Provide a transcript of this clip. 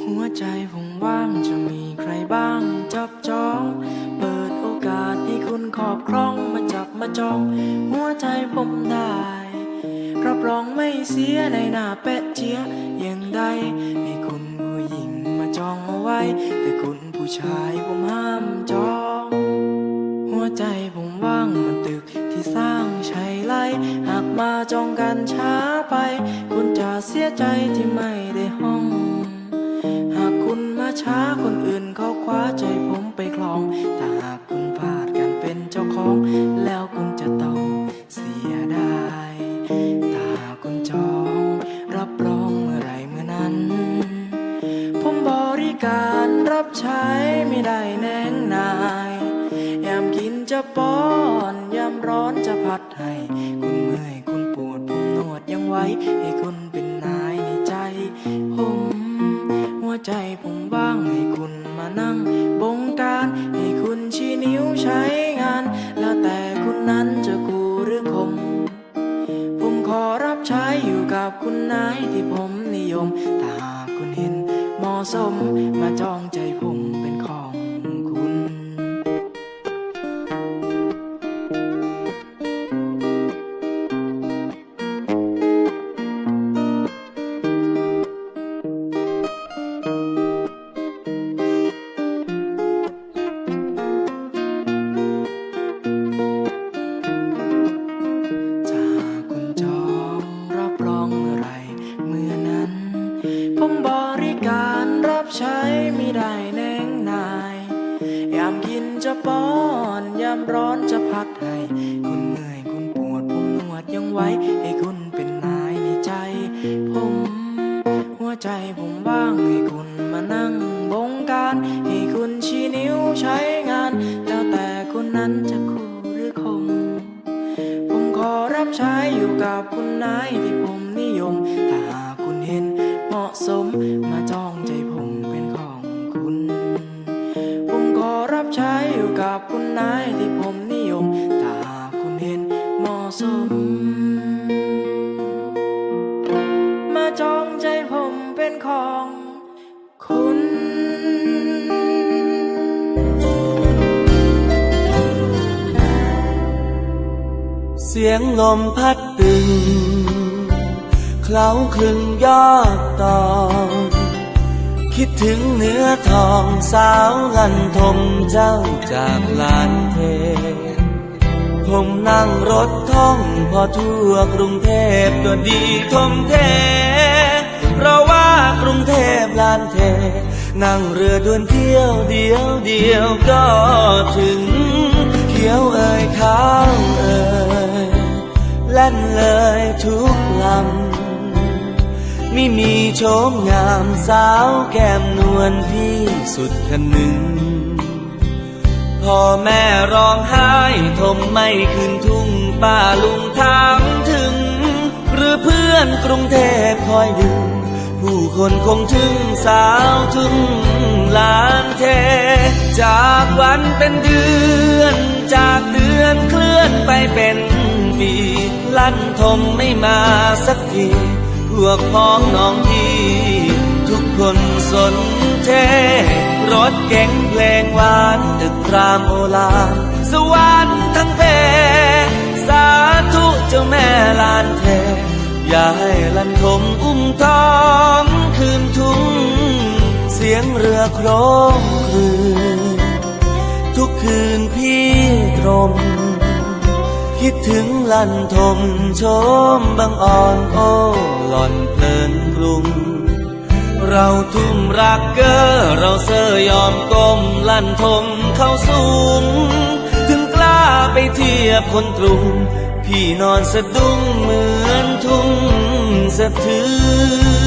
หัวใจผมว่างจะมีใครบ้างจับจอง เปิดโอกาสให้คุณครอบครองมาจับมาจอง หัวใจผมได้รับรองไม่เสียในหน้าแปะเจียอย่างใดให้คุณผู้หญิงมาจองเอาไว้ แต่คุณผู้ชายผมห้ามจอง ใจผมว่างเหมันตึกที่สร้างใช้ไรหากมาจองกันช้าไป คุณจะเสียใจที่ไม่ได้ห้อง หากคุณมาช้าคนอื่นเขาคว้าใจผมไปคลองแต่หากคุณพลาดกันเป็นเจ้าของ แล้วคุณจะต้องเสียดายถ้าหากคุณจองรับรองเมื่อไรเมื่อนั้น ผมบริการรับใช้ไม่ได้แนงนาย จะป้อนยามร้อนจะพัดให้ คุณเมื่อยคุณปวดผมนวดยังไว้ ให้คุณเป็นนายในใจ ผม หัวใจผมว่างให้คุณมานั่งบงการ ให้คุณชี้นิ้วใช้งาน แล้วแต่คุณนั้นจะกูหรือคม ผมขอรับใช้อยู่กับคุณนายที่ผมนิยม ถ้าหากคุณเห็นเหมาะสมมาจองใจผม จะป้อนยามร้อนจะพัดให้คุณเมื่อยคุณปวดผมนวดยังไว้ให้คุณเป็นนายในใจ ผม หัวใจผมว่างให้คุณมานั่งบงการ ให้คุณชี้นิ้วใช้งาน แล้วแต่คุณนั้นจะคู่หรือคม ผมขอรับใช้อยู่กับคุณนายที่ผมนิยม ถ้าหากคุณเห็นเหมาะสมมาจองใจ นายที่ผมนิยม ถ้าหากคุณเห็นเหมาะสม มาจองใจผมเป็นของคุณเสียงลมพัดตึง เคล้าคลึงยอดตอง คิดถึงเนื้อทองสาวลันทมเจ้าจากลานเท ผมนั่งรถท่องพอทั่วกรุงเทพก็ดีทมเท เพราะว่ากรุงเทพลานเท นั่งเรือด่วนเที่ยวเดียวเดียวก็ถึง เขียวเอ่ยขาวเอ่ยแล่นเลยทุกลำ ไม่มีโฉมงามสาวแก้มนวลพี่สุดคนหนึ่ง พ่อแม่ร้องไห้ทมไม่คืนทุ่งป้าลุงถามถึง หรือเพื่อนกรุงเทพคอยดึง ผู้คนคงถึงสาวทุ่งลานเท จากวันเป็นเดือน จากเดือนเคลื่อนไปเป็นปี ลั่นทมไม่มาสักที พวกพ้องน้องพี่ ทุกคนสนเท รถเก๋งเพลงหวานตึกรามโอลา สวรรค์ทั้งเพ สาธุเจ้าแม่ลานเท อย่าให้ลันทมอุ้มท้องคืนทุ่ง เสียงเรือโครมครืนทุกคืนพี่ตรม คิดถึงลั่นทมโชมบางอ่อนโอ้หล่อนเพลินกรุง เราทุ่มรักเกอเราเสยยอมก้มลั่นทมเข้าสูง ถึงกล้าไปเทียบคนกรุง พี่นอนสะดุ้งเหมือนทุ่งสะเทือน